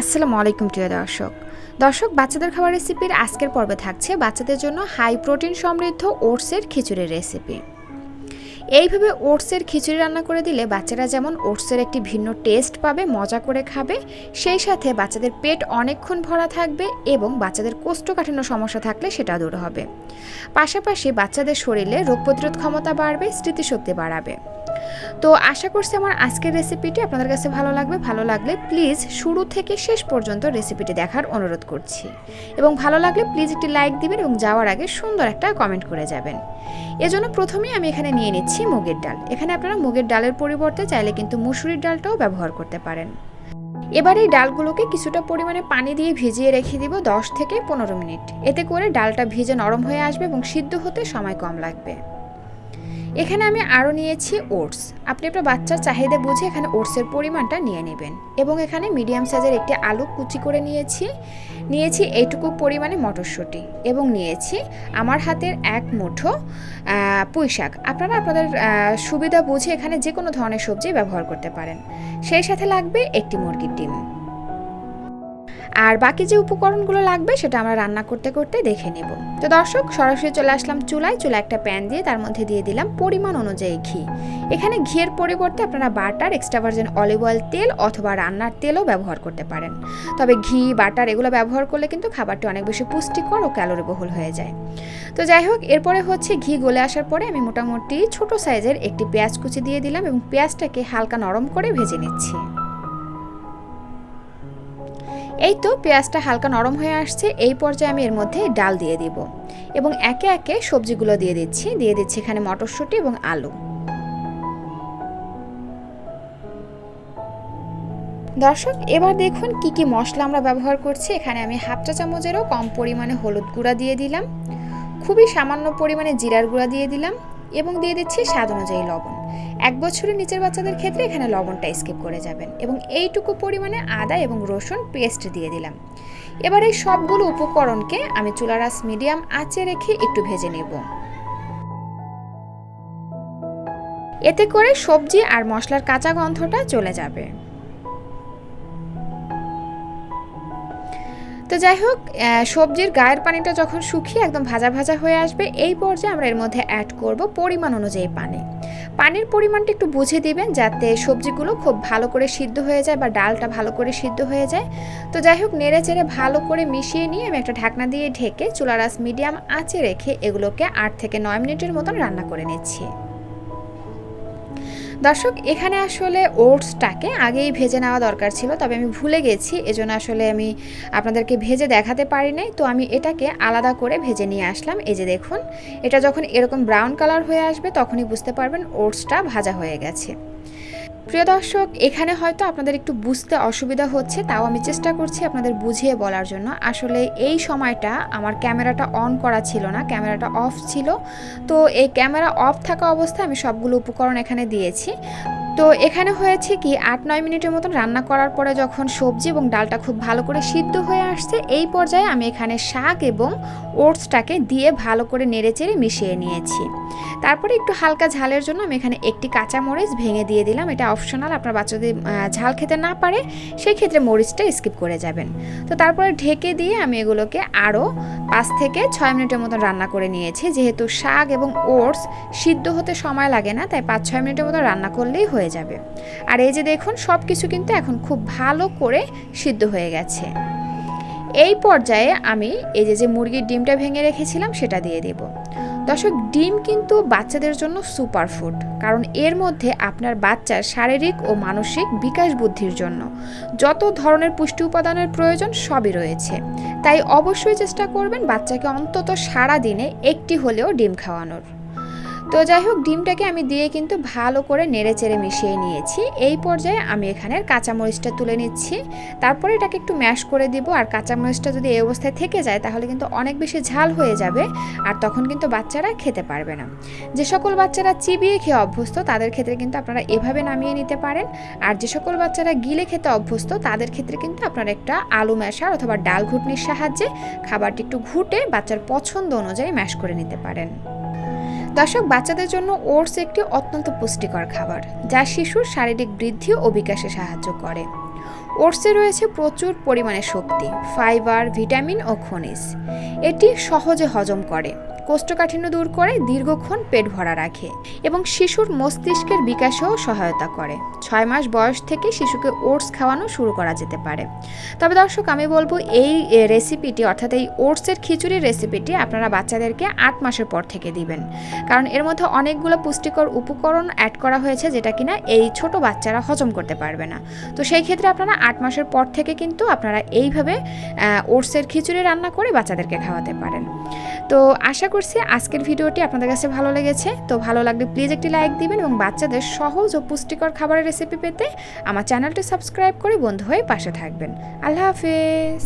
আসসালামু আলাইকুম, প্রিয় দর্শক। দর্শক, বাচ্চাদের খাবার রেসিপির আজকের পর্বে থাকছে বাচ্চাদের জন্য হাই প্রোটিন সমৃদ্ধ ওটসের খিচুড়ির রেসিপি এইভাবে ওটসের খিচুড়ি রান্না করে দিলে বাচ্চারা যেমন ওটসের একটি ভিন্ন টেস্ট পাবে, মজা করে খাবে, সেই সাথে বাচ্চাদের পেট অনেকক্ষণ ভরা থাকবে এবং বাচ্চাদের কোষ্ঠকাঠিন্য সমস্যা থাকলে সেটা দূর হবে। পাশাপাশি বাচ্চাদের শরীরে রোগ প্রতিরোধ ক্ষমতা বাড়বে, স্মৃতিশক্তি বাড়াবে। তো আশা করছি আমার আজকের রেসিপিটি আপনাদের কাছে ভালো লাগবে। ভালো লাগলে প্লিজ শুরু থেকে শেষ পর্যন্ত রেসিপিটি দেখার অনুরোধ করছি। এবং ভালো লাগলে প্লিজ একটি লাইক দিবেন এবং যাওয়ার আগে সুন্দর একটা কমেন্ট করে যাবেন। এজন্য প্রথমেই আমি এখানে নিয়ে নিচ্ছি মুগের ডাল। এখানে আপনারা মুগের ডালের পরিবর্তে চাইলে কিন্তু মুসুরির ডালটাও ব্যবহার করতে পারেন। এবার এই ডালগুলোকে কিছুটা পরিমাণে পানি দিয়ে ভিজিয়ে রেখে দিব দশ থেকে পনেরো মিনিট। এতে করে ডালটা ভিজে নরম হয়ে আসবে এবং সিদ্ধ হতে সময় কম লাগবে। এখানে আমি আরও নিয়েছি ওটস। আপনি আপনার বাচ্চার চাহিদা বুঝে এখানে ওটসের পরিমাণটা নিয়ে নেবেন। এবং এখানে মিডিয়াম সাইজের একটি আলু কুচি করে নিয়েছি। নিয়েছি এইটুকু পরিমাণে মটরশুঁটি। এবং নিয়েছি আমার হাতের এক মুঠো পুঁই শাক আপনারা আপনাদের সুবিধা বুঝে এখানে যে কোনো ধরনের সবজি ব্যবহার করতে পারেন। সেই সাথে লাগবে একটি মুরগির ডিম। আর বাকি যে উপকরণগুলো লাগবে সেটা আমরা রান্না করতে করতে দেখে নেব। তো দর্শক, সরাসরি চলে আসলাম চুলায়। চুলা একটা প্যান দিয়ে তার মধ্যে দিয়ে দিলাম পরিমাণ অনুযায়ী ঘি। এখানে ঘিয়ের পরিবর্তে আপনারা butter extra virgin olive oil তেল অথবা রান্নার তেলও ব্যবহার করতে পারেন। তবে ঘি, বাটার এগুলো ব্যবহার করলে কিন্তু খাবারটি অনেক বেশি পুষ্টিকর ও ক্যালোরি বহুল হয়ে যায়। তো যাই হোক, এরপরে হচ্ছে ঘি গলে আসার পরে আমি মোটামুটি ছোট সাইজের একটি পেঁয়াজ কুচি দিয়ে দিলাম এবং পেঁয়াজটাকে হালকা নরম করে ভেজে নিচ্ছি। এই তো পেঁয়াজটা হালকা নরম হয়ে আসছে, এই পর্যায়ে আমি এর মধ্যে ডাল দিয়ে দিব এবং একে একে সবজিগুলো দিয়ে দিচ্ছি দিয়ে দিচ্ছি এখানে মটরশুঁটি এবং আলু। দর্শক, এবার দেখুন কি কি মশলা আমরা ব্যবহার করছি। এখানে আমি হাফ চা চামচেরও কম পরিমাণে হলুদ গুঁড়া দিয়ে দিলাম, খুবই সামান্য পরিমাণে জিরার গুঁড়া দিয়ে দিলাম এবং দিয়ে দিচ্ছি স্বাদ অনুযায়ী লবণ। এক বছরের নিচের বাচ্চাদের ক্ষেত্রে এখানে লবণটা স্কিপ করে যাবেন এবং এইটুকু পরিমাণে আদা এবং রসুন পেস্ট দিয়ে দিলাম। এবার এই সবগুলো উপকরণকে আমি চুলারাস মিডিয়াম আঁচে রেখে একটু ভেজে নেব। এতে করে সবজি আর মশলার কাঁচা গন্ধটা চলে যাবে। তো যাই হোক সবজির গায়ের পানিটা যখন শুকিয়ে একদম ভাজা ভাজা হয়ে আসবে, এই পর্যায়ে আমরা এর মধ্যে অ্যাড করব পরিমাণ অনুযায়ী পানি। পানির পরিমাণটা একটু বুঝে দিবেন যাতে সবজিগুলো খুব ভালো করে সিদ্ধ হয়ে যায় বা ডালটা ভালো করে সিদ্ধ হয়ে যায়। তো যাই হোক, নেড়ে চেড়ে ভালো করে মিশিয়ে নিয়ে আমি একটা ঢাকনা দিয়ে ঢেকে চুলারাস মিডিয়াম আঁচে রেখে এগুলোকে আট থেকে নয় মিনিটের মতন রান্না করে নিচ্ছি। দর্শক, এখানে আসলে ওটসটাকে আগেই ভেজে নেওয়া দরকার ছিল, তবে আমি ভুলে গেছি, এজন্য আসলে আমি আপনাদেরকে ভেজে দেখাতে পারি নাই। তো আমি এটাকে আলাদা করে ভেজে নিয়ে আসলাম। এই যে দেখুন, এটা যখন এরকম ব্রাউন কালার হয়ে আসবে, তখনই বুঝতে পারবেন ওটসটা ভাজা হয়ে গেছে। প্রিয় দর্শক, এখানে হয়তো আপনাদের একটু বুঝতে অসুবিধা হচ্ছে, তাও আমি চেষ্টা করছি আপনাদের বুঝিয়ে বলার জন্য। আসলে এই সময়টা আমার ক্যামেরাটা অন করা ছিল না, ক্যামেরাটা অফ ছিল। তো এই ক্যামেরা অফ থাকা অবস্থায় আমি সবগুলো উপকরণ এখানে দিয়েছি। তো এখানে হয়েছে কি, আট নয় মিনিটের মতন রান্না করার পরে যখন সবজি এবং ডালটা খুব ভালো করে সিদ্ধ হয়ে আসছে, এই পর্যায়ে আমি এখানে শাক এবং ওটসটাকে দিয়ে ভালো করে নেড়ে চেড়ে মিশিয়ে নিয়েছি। তারপরে একটু হালকা ঝালের জন্য আমি এখানে একটি কাঁচা মরিচ ভেঙে দিয়ে দিলাম। এটা অপশনাল, আপনার বাচ্চাদের ঝাল খেতে না পারে সেই ক্ষেত্রে মরিচটা স্কিপ করে যাবেন। তো তারপরে ঢেকে দিয়ে আমি এগুলোকে আরও পাঁচ থেকে ছয় মিনিটের মতন রান্না করে নিয়েছি। যেহেতু শাক এবং ওটস সিদ্ধ হতে সময় লাগে না, তাই পাঁচ ছয় মিনিটের মতো রান্না করলেই হয়ে যাবে। আর এই যে দেখুন সব কিছু কিন্তু এখন খুব ভালো করে সিদ্ধ হয়ে গেছে। এই পর্যায়ে আমি এই যে যে মুরগির ডিমটা ভেঙে রেখেছিলাম, সেটা দিয়ে দেব। দর্শক, ডিম কিন্তু বাচ্চাদের জন্য সুপার ফুড, কারণ এর মধ্যে আপনার বাচ্চার শারীরিক ও মানসিক বিকাশ বুদ্ধির জন্য যত ধরনের পুষ্টি উপাদানের প্রয়োজন সবই রয়েছে। তাই অবশ্যই চেষ্টা করবেন বাচ্চাকে অন্তত সারা দিনে একটি হলেও ডিম খাওয়ানোর। তো যাই হোক ডিমটাকে আমি দিয়ে কিন্তু ভালো করে নেড়ে চেড়ে মিশিয়ে নিয়েছি। এই পর্যায়ে আমি এখানের কাঁচামরিচটা তুলে নিচ্ছি। তারপরে এটাকে একটু ম্যাশ করে দিব। আর কাঁচামরিচটা যদি এই অবস্থায় থেকে যায়, তাহলে কিন্তু অনেক বেশি ঝাল হয়ে যাবে আর তখন কিন্তু বাচ্চারা খেতে পারবে না। যে সকল বাচ্চারা চিবিয়ে খেয়ে অভ্যস্ত, তাদের ক্ষেত্রে কিন্তু আপনারা এভাবে নামিয়ে নিতে পারেন। আর যে সকল বাচ্চারা গিলে খেতে অভ্যস্ত, তাদের ক্ষেত্রে কিন্তু আপনারা একটা আলু ম্যাশার অথবা ডাল ঘুটনির সাহায্যে খাবারটি একটু ঘুটে বাচ্চার পছন্দ অনুযায়ী ম্যাশ করে নিতে পারেন। দর্শক, বাচ্চাদের জন্য ওটস একটি অত্যন্ত পুষ্টিকর খাবার, যা শিশুর শারীরিক বৃদ্ধি ও বিকাশে সাহায্য করে। ওটসে রয়েছে প্রচুর পরিমাণে শক্তি, ফাইবার, ভিটামিন ও খনিজ। এটি সহজে হজম করে। কোষ্ঠকাঠিন্য দূর করে দীর্ঘক্ষণ পেট ভরা রাখে এবং শিশুর মস্তিষ্কের বিকাশেও সহায়তা করে। ছয় মাস বয়স থেকে শিশুকে ওটস খাওয়ানো শুরু করা যেতে পারে। তবে দর্শক, আমি বলব এই রেসিপিটি, অর্থাৎ এই ওটসের খিচুড়ির রেসিপিটি আপনারা বাচ্চাদেরকে আট মাসের পর থেকে দিবেন। কারণ এর মধ্যে অনেকগুলো পুষ্টিকর উপকরণ অ্যাড করা হয়েছে যেটা কিনা এই ছোট বাচ্চারা হজম করতে পারবে না। তো সেই ক্ষেত্রে আপনারা আট মাসের পর থেকে কিন্তু আপনারা এইভাবে ওটসের খিচুড়ি রান্না করে বাচ্চাদেরকে খাওয়াতে পারেন। তো আশা করছি, আজকের ভিডিওটি আপনাদের কাছে ভালো লেগেছে, তো ভালো লাগলে প্লিজ একটি লাইক দিবেন এবং বাচ্চাদের সহজ ও পুষ্টিকর খাবারের রেসিপি পেতে আমার চ্যানেলটি সাবস্ক্রাইব করে বন্ধু হয়ে পাশে থাকবেন। আল্লাহ হাফেজ।